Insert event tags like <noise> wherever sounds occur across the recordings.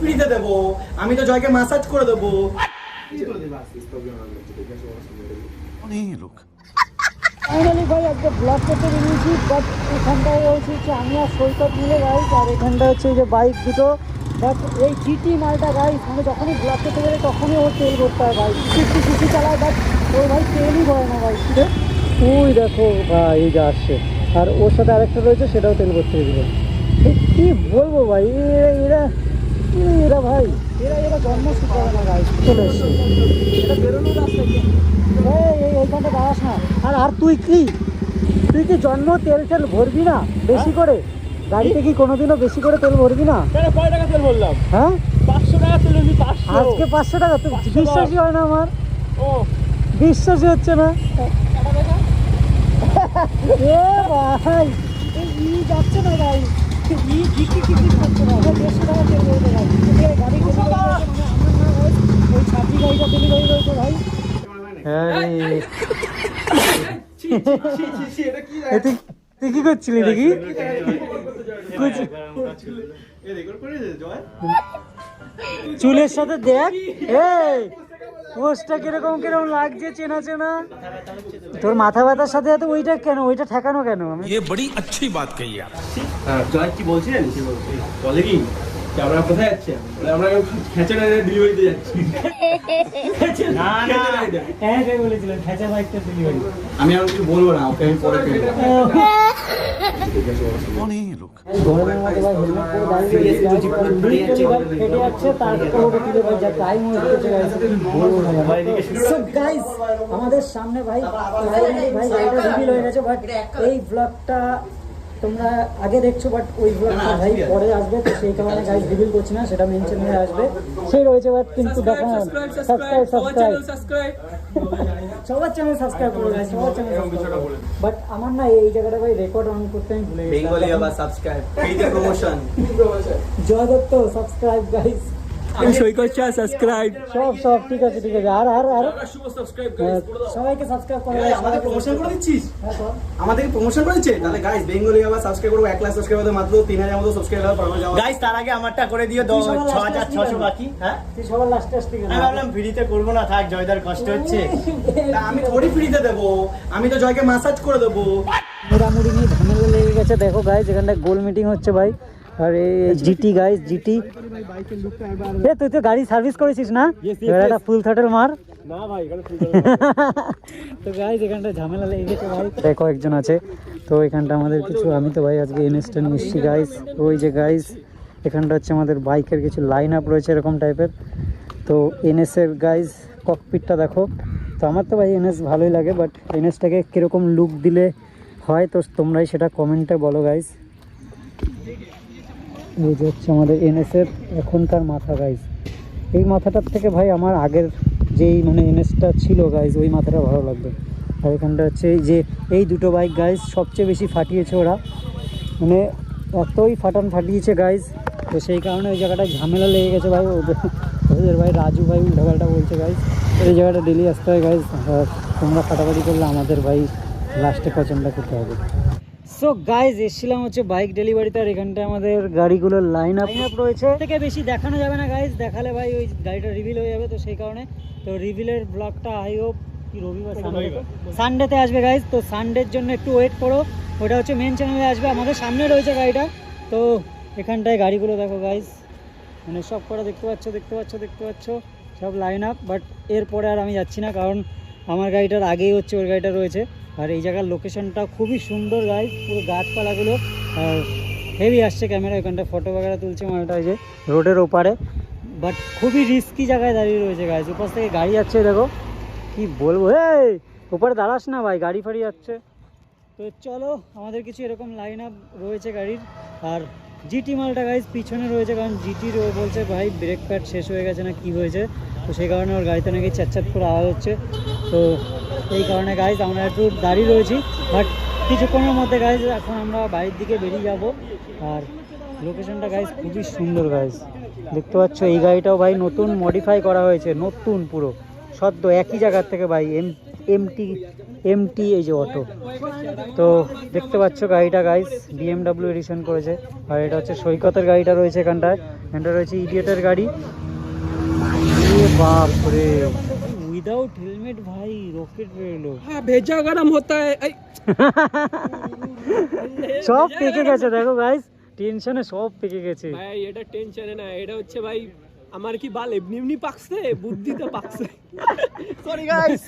ফ্রিতে দেবো। আমি তো জয়কে মাসাজ করে দেবো। ফাইনালি ভাই আজকে ব্লগ করতে বেরিয়েছি বাট এখানটায় রয়েছে হচ্ছে আমি আর সৈকত মিলে গাইজ আর এখানটা হচ্ছে যে বাইক দুটো। বাট এই জিটি মালটা গাইজ মানে যখনই ব্লগ করতে গেলে তখনই ওর তেল করতে হয় ভাই। ফিফটি সিসি চালায় বাট ওর ভাই তেলই ভরে না ভাই। ওই দেখো ভাই এই যে আসছে। আর ওর সাথে আরেকটা রয়েছে সেটাও তেল করতে কি বলব ভাই এরা এরা এরা ভাই এরা এরা জন্মসূত্র করে না ভাই চলে এসছে। এটা বেরোনোর রাস্তা কি? এই এই এইখানটা দাঁড়াস না। আর আর তুই কি? তুই কি জন্ম তেল তেল ভরবি না বেশি করে? গাড়িতে কি কোনোদিনও বেশি করে তেল ভরবি না? কয় টাকা তেল বললাম হ্যাঁ? পাঁচশো টাকা তেল আজকে পাঁচশো টাকা? তো পাঁচশো বিশ্বাসই হয় না আমার। ও। বিশ্বাসই হচ্ছে না। এ ভাই এই যাচ্ছে না গাড়ি তুই কি করছিলি দেখি চুলের সাথে দেখ পোস্টটা কিরকম কিরকম লাগছে চেনা চেনা তোর মাথা ব্যথার সাথে সাথে ওইটা কেন ওইটা ঠেকানো কেন আমি ये बड़ी अच्छी बात कही आप হ্যাঁ জয় কি বলছিলেন কি বলছি বলে কি যে আমরা কোথায় যাচ্ছি বলে আমরা খেঁচে ডেলিভারিতে যাচ্ছি না না। হ্যাঁ তাই বলেছিলেন খেঁচা বাইকটা ডেলিভারি আমি আর কিছু বলবো না ওকে আমি পরে অনেক লোক? আমাদের সামনে ভাই ভাই এই ব্লগটা তোমরা আগে দেখছ বাট ওই ব্লগটা ভাই পরে আসবে তো সেই কারণে গাইস রিভিল করছি না সেটা মেন চ্যানেলে আসবে। সেই রয়েছে বাট কিন্তু দেখা সাবস্ক্রাইব সাবস্ক্রাইব সবার চ্যানেল সাবস্ক্রাইব করে গাইস সবার চ্যানেল বাট আমার না এই জায়গাটা ভাই রেকর্ড অন করতে আমি ভুলে গেছি। বেঙ্গলি আবার সাবস্ক্রাইব ফ্রিতে promotion Joy Dutta subscribe guys আমি সৈকত চা সাবস্ক্রাইব সব সব ঠিক আছে ঠিক আছে। আর আর আর? সাবস্ক্রাইব সবাইকে সাবস্ক্রাইব করে। আমাদের প্রমোশন করে দিচ্ছিস? হ্যাঁ, আমাদের প্রমোশন করেছে? তাহলে গাইস বেঙ্গলি আবার সাবস্ক্রাইব করব এক লাখ সাবস্ক্রাইবার মাত্র তিন হাজার মতো সাবস্ক্রাইবার পাবো যাওয়া গাইস তার আগে আমারটা করে দিও সবার ছ হাজার ছশো? বাকি হ্যাঁ? তুই সবার লাস্টে আসতে আমি ভাবলাম ফ্রিতে করব না থাক জয়দার কষ্ট হচ্ছে। তা আমি থোড়ি ফ্রিতে দেবো। আমি তো জয়কে মাসাজ করে দেবো। মোড়ামুড়ি নিয়ে ঝামেলা লেগে গেছে। দেখো গাইজ যেখানটা গোল মিটিং হচ্ছে ভাই। আর জিটি গাইজ জিটি এ তুই তো গাড়ি সার্ভিস করেছিস না. একটা ফুল থাটেল মার। না ভাই <laughs> তো গাইজ এখানটা ঝামেলা লেগে গেছে ভাই। তাই কয়েকজন আছে। তো এখানটা আমাদের কিছু আমি তো ভাই আজকে এনএসটা নিয়ে এসেছি গাইজ ওই যে গাইজ এখানটা হচ্ছে আমাদের বাইকের কিছু লাইন আপ রয়েছে এরকম টাইপের তো এনএসের গাইজ ককপিটটা দেখো। তো আমার তো ভাই এনএস ভালোই লাগে বাট এনএসটাকে কীরকম লুক দিলে হয় তো তোমরাই সেটা কমেন্টে বলো গাইজ যে হচ্ছে আমাদের এনএসের এখনকার মাথা গাইজ এই মাথাটার থেকে ভাই আমার আগের যেই মানে এনএসটা ছিল গাইজ ওই মাথাটা ভালো লাগবে। আর এখানটা হচ্ছে যে, এই দুটো বাইক গাইজ সবচেয়ে বেশি ফাটিয়েছে ওরা। মানে এতই ফাটান ফাটিয়েছে গাইজ তো সেই কারণে ওই জায়গাটায় ঝামেলা লেগে গেছে ভাই। ওদের ভাই রাজু ভাই উল্টাপাল্টা বলছে গাইজ এই জায়গাটা ডেলি আসতে হয় গাইজ তোমরা ফাটাফাটি করলে আমাদের ভাই লাস্টে পছন্দ করতে হবে। সো গাইজ এসেছিলাম হচ্ছে বাইক ডেলিভারিতে আর এখানটায় আমাদের গাড়িগুলোর লাইন আপ আপ রয়েছে। থেকে বেশি দেখানো যাবে না গাইজ দেখালে ভাই ওই গাড়িটা রিভিল হয়ে যাবে তো সেই কারণে। তো রিভিলের ব্লগটা আই হোপ কি রবিবার সানডেতে আসবে গাইজ তো সানডের জন্য একটু ওয়েট করো। ওটা হচ্ছে মেন চ্যানেলে আসবে। আমাদের সামনে রয়েছে গাড়িটা। তো এখানটায় গাড়িগুলো দেখো গাইজ মানে সব কটা দেখতে পাচ্ছ দেখতে পাচ্ছ দেখতে পাচ্ছ। সব লাইন আপ বাট এরপরে আর আমি যাচ্ছি না কারণ আমার গাড়িটার আগেই হচ্ছে ওর গাড়িটা রয়েছে। আর এই জায়গার লোকেশনটা খুবই সুন্দর গাইজ পুরো গাছপালাগুলো আর হেভি আসছে ক্যামেরা ওখানটা ফটো বাগেরা তুলছে মালটা ওই যে রোডের ওপারে। বাট খুবই রিস্কি জায়গায় দাঁড়িয়ে রয়েছে গাইজ ওপাশ থেকে গাড়ি যাচ্ছে, দেখো। কি বলব? এই ওপারে দাঁড়াস না ভাই, গাড়ি ফাড়ি যাচ্ছে। তো চলো, আমাদের কিছু এরকম লাইন আপ রয়েছে গাড়ির। আর জিটি মালটা গাইজ পিছনে রয়েছে, কারণ জিটির ও বলছে, ভাই ব্রেক প্যাড শেষ হয়ে গেছে না কি হয়েছে? তো সেই কারণে ওর গাড়িতে নাকি চ্যাট করে আওয়াজ হচ্ছে। তো এই কারণে গাইজ আমরা একটু দাঁড়িয়ে রয়েছি। বাট কিছুক্ষণের মধ্যে গাইজ এখন আমরা বাড়ির দিকে বেরিয়ে যাব। আর লোকেশনটা গাইজ খুবই সুন্দর গাইজ দেখতে পাচ্ছ, এই গাড়িটাও ভাই নতুন মডিফাই করা হয়েছে, নতুন পুরো। সদ্য একই জায়গার থেকে ভাই এম এমটি এমটি এই যে অটো তো দেখতে পাচ্ছ গাড়িটা গাইস বিএমডাব্লিউ এডিশন করেছে। আর এটা হচ্ছে সৈকতের গাড়িটা রয়েছে এখানটায়। এখানটা রয়েছে ইডিয়েটের গাড়ি। এ বাপ রে উইদাউট হেলমেট ভাই রকেট বেরোলো हाँ भेजा गरम होता है ऐ, সব পেকে গেছে দেখো গাইস টেনশনে সব পেকে গেছে ভাই এটা টেনশনে না এটা হচ্ছে ভাই আমার কি বাল এমনি এমনি পাকছে বুদ্ধিতে পাকছে সরি গাইস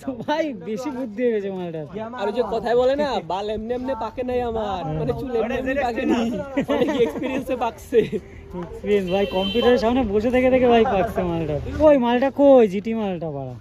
তো ভাই বেশি বুদ্ধি হয়ে গেছে মালটা আর ওই যে কথায় বলে না বাল এমনি এমনি পাকে নাই আমার মানে চুল এমনি এমনি পাকেনি অনেক এক্সপিরিয়েন্সে পাকছে ভাই কম্পিউটারের সামনে বসে থেকে থেকে ভাই পাচ্ছে মালটা। ওই মালটা কই? জিটি মালটা পাড়া